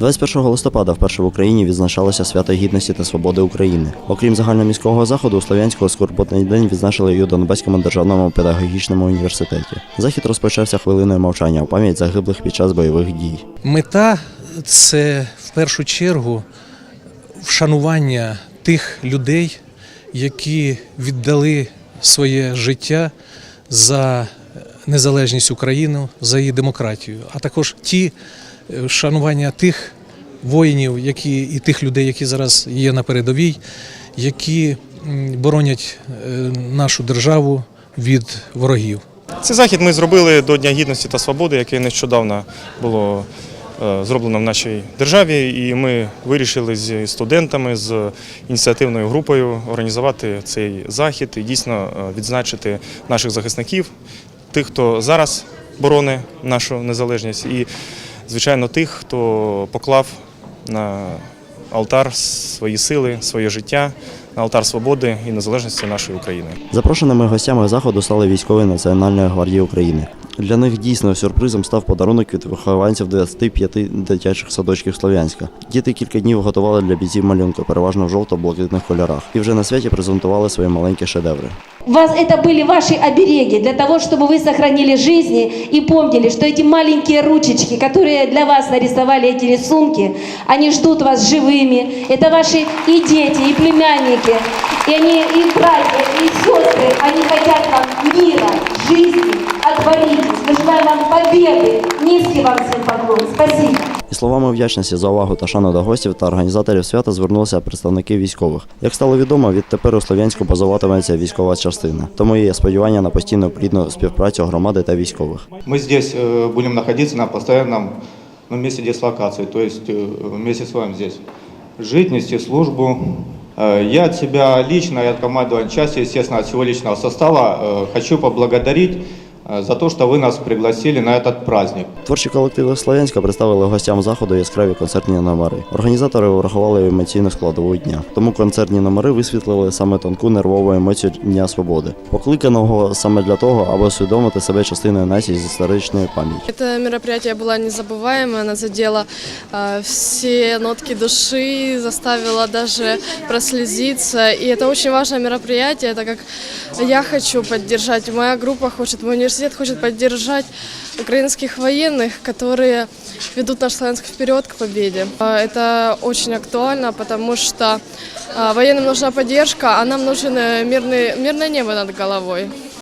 21 листопада вперше в Україні відзначалося свято гідності та свободи України. Окрім загальноміського заходу, у Слов'янського скорботний день відзначили і у Донбаському державному педагогічному університеті. Захід розпочався хвилиною мовчання у пам'ять загиблих під час бойових дій. Мета це в першу чергу вшанування тих людей, які віддали своє життя за незалежність України, за її демократію, а також ті е, вшанування тих воїнів, які і тих людей, які зараз є на передовій, які боронять е, нашу державу від ворогів. Цей захід ми зробили до Дня гідності та свободи, яке нещодавно було е, зроблено в нашій державі. І ми вирішили з студентами, з ініціативною групою організувати цей захід і дійсно відзначити наших захисників, тих, хто зараз боронить нашу незалежність, звичайно, тих, хто поклав на алтар свої сили, своє життя, на алтар свободи і незалежності нашої України. Запрошеними гостями заходу стали військові Національної гвардії України. Для них дійсно сюрпризом став подарунок від вихованців 25 дитячих садочків Слов'янська. Діти кілька днів готували для бійців малюнки, переважно в жовто-блакитних кольорах, і вже на святі презентували свої маленькі шедеври. Вас, это были ваши обереги для того, чтобы вы сохранили жизни и помнили, что эти маленькие ручечки, которые для вас нарисовали эти рисунки, они ждут вас живыми. Это ваши и дети, и племянники, и они, и братья, и сестры. Они Низкий вам всем поклон. Спасибо. І словами вдячності за увагу та шану до гостів та організаторів свята звернулися представники військових. Як стало відомо, відтепер у Слов'янську базуватиметься військова частина. Тому є сподівання на постійну плідну співпрацю громади та військових. Мы здесь э, будем находиться на постоянном ну, месте дислокации, то есть э, вместе с вами здесь. Жить, нести службу. Э, Я от себя лично и от командования части, естественно, от всего личного состава э, хочу поблагодарить э, за то, что вы нас пригласили на этот праздник. Творчі колективи Слов'янська представили гостям заходу яскраві концертні номери. Організатори врахували емоційну складову дня. Тому концертні номери висвітлили саме тонку нервову емоцію Дня Свободи, покликаного саме для того, аби усвідомити себе частиною нації з історичної пам'яті. Это мероприятие было незабываемое, оно задело э, все нотки души, заставило даже прослезиться. И это очень важное мероприятие, это как я хочу поддержать, моя группа хочет, мой университет хочет поддержать украинских военных, которые ведут наш Славянск вперед к победе. Э, Это очень актуально, потому что э, военным нужна поддержка, а нам нужен э, мирный, мирное небо над головой.